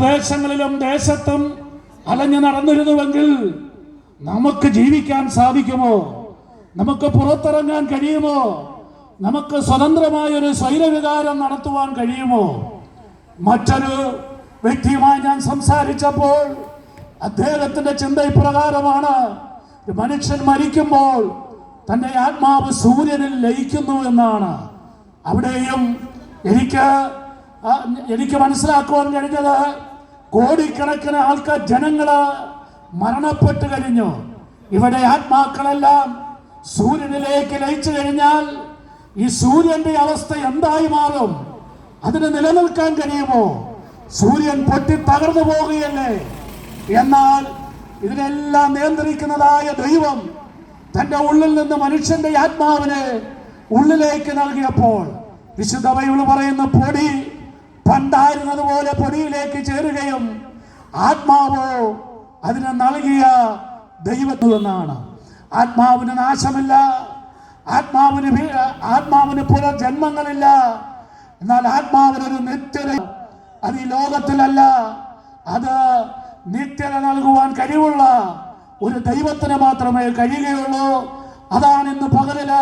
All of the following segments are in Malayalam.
പ്രദേശങ്ങളിലും ദേശത്തും അലഞ്ഞു നടന്നിരുന്നുവെങ്കിൽ നമുക്ക് ജീവിക്കാൻ സാധിക്കുമോ? നമുക്ക് പുറത്തിറങ്ങാൻ കഴിയുമോ? നമുക്ക് സ്വതന്ത്രമായ ഒരു സ്വൈരവികാരം നടത്തുവാൻ കഴിയുമോ? മറ്റൊരു വ്യക്തിയുമായി ഞാൻ സംസാരിച്ചപ്പോൾ അദ്ദേഹത്തിന്റെ ചിന്ത ഇപ്രകാരമാണ്. മനുഷ്യൻ മരിക്കുമ്പോൾ തന്റെ ആത്മാവ് സൂര്യനിൽ ലയിക്കുന്നു എന്നാണ്. അവിടെയും എനിക്ക് എനിക്ക് മനസ്സിലാക്കുവാൻ കഴിഞ്ഞത് കോടിക്കണക്കിന് ആൾക്കാർ ജനങ്ങൾ മരണപ്പെട്ടു കഴിഞ്ഞു. ഇവിടെ ആത്മാക്കളെല്ലാം സൂര്യനിലേക്ക് ലയിച്ചു കഴിഞ്ഞാൽ ഈ സൂര്യന്റെ അവസ്ഥ എന്തായി മാറും? അതിന് നിലനിൽക്കാൻ കഴിയുമോ? സൂര്യൻ പൊട്ടി തകർന്നു പോവുകയല്ലേ? എന്നാൽ ഇതിനെല്ലാം നിയന്ത്രിക്കുന്നതായ ദൈവം തന്റെ ഉള്ളിൽ നിന്ന് മനുഷ്യന്റെ ആത്മാവിനെ ഉള്ളിലേക്ക് നൽകിയപ്പോൾ വിശുദ്ധ ബൈബിൾ പറയുന്ന പൊടി പണ്ടായിരുന്നത് പോലെ പൊടിയിലേക്ക് ചേരുകയും ആത്മാവോ അതിനെ നൽകിയ ദൈവത്തിനെന്നാണ് ആത്മാവിന് നാശമില്ല. ആത്മാവിന് ആത്മാവിന് പുനർജന്മങ്ങളില്ല. എന്നാൽ ആത്മാവിനൊരു നിത്യത അത് ഈ ലോകത്തിലല്ല. അത് നിത്യത നൽകുവാൻ കഴിവുള്ള ഒരു ദൈവത്തിന് മാത്രമേ കഴിയുകയുള്ളൂ. അതാണ് ഇന്ന് പകലിൽ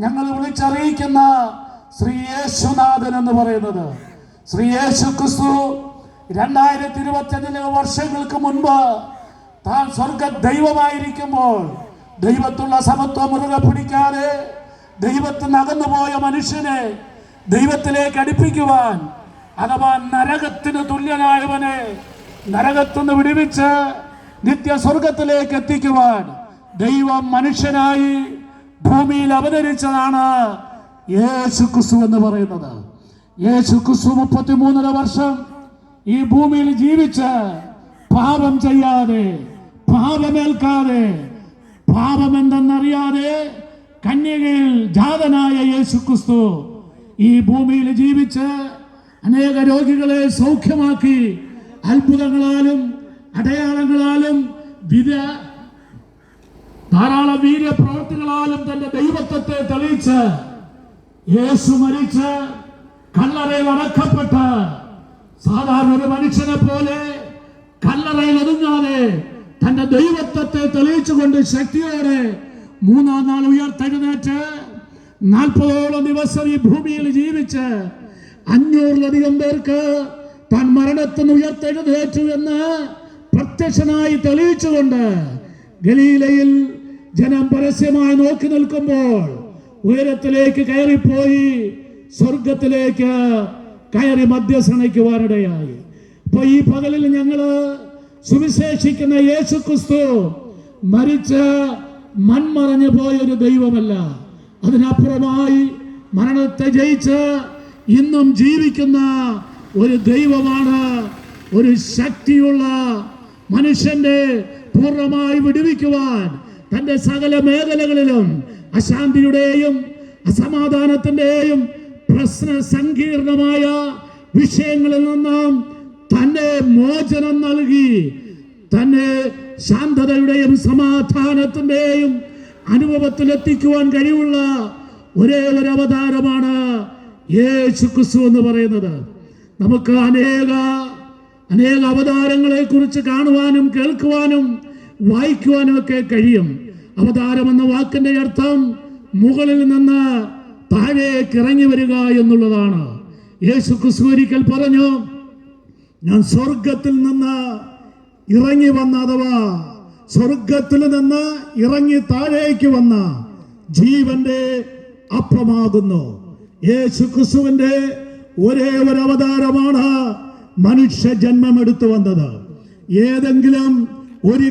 ഞങ്ങൾ വിളിച്ചറിയിക്കുന്ന ശ്രീ യേശുനാഥൻ എന്ന് പറയുന്നത്. ശ്രീ യേശു ക്രിസ്തു രണ്ടായിരത്തി ഇരുപത്തിയഞ്ചിലെ വർഷങ്ങൾക്ക് മുൻപ് താൻ സ്വർഗ ദൈവമായിരിക്കുമ്പോൾ ദൈവത്തുള്ള സമത്വം മുറുകെ പിടിക്കാതെ ദൈവത്തിന് അകന്നുപോയ മനുഷ്യനെ ദൈവത്തിലേക്ക് അടുപ്പിക്കുവാൻ അഥവാ നരകത്തിന് തുല്യനായവനെ നരകത്തുനിന്ന് വിടുവിച്ച് നിത്യ സ്വർഗത്തിലേക്ക് എത്തിക്കുവാൻ ദൈവം മനുഷ്യനായി ഭൂമിയിൽ അവതരിച്ചതാണ് യേശു ക്രിസ്തു എന്ന് പറയുന്നത്. യേശു ക്രിസ്തു മുപ്പത്തിമൂന്നര വർഷം ഈ ഭൂമിയിൽ ജീവിച്ച് പാപം ചെയ്യാതെ പാപമേൽക്കാതെ പാപം എന്തെന്നറിയാതെ കന്യകയിൽ ജാതനായ യേശു ക്രിസ്തു ഈ ഭൂമിയിൽ ജീവിച്ച് അനേക രോഗികളെ സൗഖ്യമാക്കി അത്ഭുതങ്ങളാലും അടയാളങ്ങളാലും വിധ ധാരാളം വീര്യപ്രവർത്തികളാലും തന്റെ ദൈവത്വത്തെ തെളിയിച്ച് യേശു മരിച്ച് കല്ലറയിൽ അടക്കപ്പെട്ട സാധാരണ ഒരു മനുഷ്യനെ പോലെ കല്ലറയിൽ ഒതുങ്ങാതെ തന്റെ ദൈവത്വത്തെ തെളിയിച്ചുകൊണ്ട് ശക്തിയോടെ മൂന്നാം നാൾ ഉയർത്തെഴുന്നേറ്റ് നാൽപ്പതോളം ദിവസം ഈ ഭൂമിയിൽ ജീവിച്ച് അഞ്ഞൂറിലധികം പേർക്ക് താൻ മരണത്തിന് ഉയർത്തെഴുന്നേറ്റു എന്ന് പ്രത്യക്ഷനായി തെളിയിച്ചുകൊണ്ട് ഗലീലയിൽ ജനം പരസ്യമായി നോക്കി നിൽക്കുമ്പോൾ ഉയരത്തിലേക്ക് കയറിപ്പോയി സ്വർഗത്തിലേക്ക് കയറി മധ്യസ്ഥണിക്കുവാനിടയായി അപ്പൊ ഈ പകലിൽ ഞങ്ങൾ സുവിശേഷിക്കുന്ന യേശു ക്രിസ്തു മരിച്ച് മൺമറഞ്ഞു പോയ ഒരു ദൈവമല്ല. അതിനപ്പുറമായി മരണത്തെ ജയിച്ച് ഇന്നും ജീവിക്കുന്ന ഒരു ദൈവമാണ്. ഒരു ശക്തിയുള്ള മനുഷ്യന്റെ പൂർണമായി വിടുവിക്കുവാൻ തന്റെ സകല മേഖലകളിലും അശാന്തിയുടെയും അസമാധാനത്തിന്റെയും പ്രശ്ന സങ്കീർണമായ വിഷയങ്ങളിൽ നിന്നും തന്നെ മോചനം നൽകി തന്നെ ശാന്തതയുടെയും സമാധാനത്തിന്റെയും അനുഭവത്തിലെത്തിക്കുവാൻ കഴിവുള്ള ഒരേ ഒരു അവതാരമാണ് യേശു ക്രിസ്തു എന്ന് പറയുന്നത്. നമുക്ക് അനേക അനേക അവതാരങ്ങളെ കുറിച്ച് കാണുവാനും കേൾക്കുവാനും വായിക്കുവാനും ഒക്കെ കഴിയും. അവതാരം എന്ന വാക്കിന്റെ അർത്ഥം മുകളിൽ നിന്ന് താഴേക്ക് ഇറങ്ങി വരിക എന്നുള്ളതാണ്. യേശു ക്രിസ്തു ഒരിക്കൽ പറഞ്ഞു ഞാൻ സ്വർഗത്തിൽ നിന്ന് ഇറങ്ങി വന്ന അഥവാ സ്വർഗത്തിൽ നിന്ന് ഇറങ്ങി താഴേക്ക് വന്ന ജീവന്റെ അപ്പമാകുന്നു. യേശു ക്രിസ്തുവിന്റെ ഒരേ ഒരു അവതാരമാണ് മനുഷ്യ ജന്മം എടുത്തു വന്നത്. ഏതെങ്കിലും ഒരു